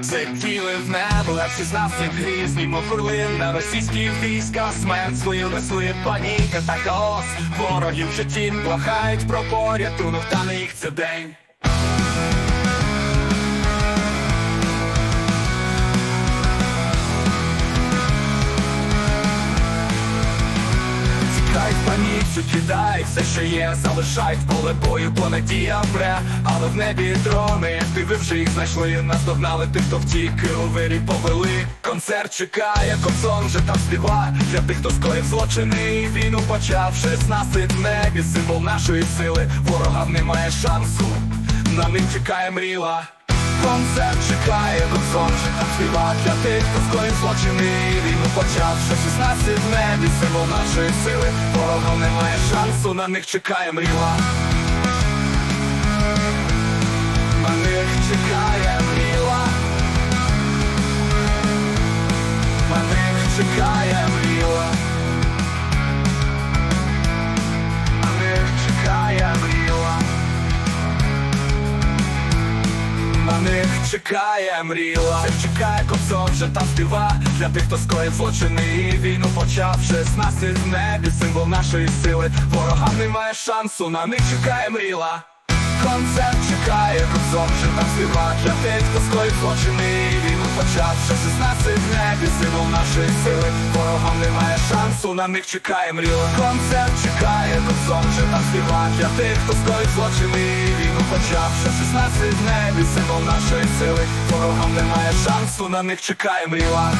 Злетіли в небо, а всі з нас як грізні могли. На російські війська смерть свою несли паніка та хаос Ворогів в житті плахають про порятунок, та не їх це день в паніцю, все, що є, залишай в поле бою, бо надія вре, але в небі дрони, ти ви вже їх знайшли, наздогнали тих, хто втік, і у вирі повели. Концерт чекає, консон вже там співа Для тих, хто скоїв злочини, війну почав 16 в небі, символ нашої сили, ворогам немає шансу, на ним чекає мріла. Концерт чекає, до вже співа Для тих, хто скоїв злочини, і війну почав. Ще 16 в небі, символ нашої сили, ворогом немає шансу, на них чекає мріла. Них чекає мріла чекає вже там співа. Для тих, хто скоїв злочини і війну почав 16 в небі, символ нашої сили. Ворогам немає шансу, на них чекає мріла. Концерт чекає вже там співа. Для тих, хто скоїв злочини і війну почав 16 в небі, символ нашої сили. Ворогам немає шансу, на них чекає мріла. Концерт чекає вже там співа. Для тих, хто скоїв злочини і війну почав 16 в небі, символ нашої сили. Ворогам немає шансу, на них чекає мріла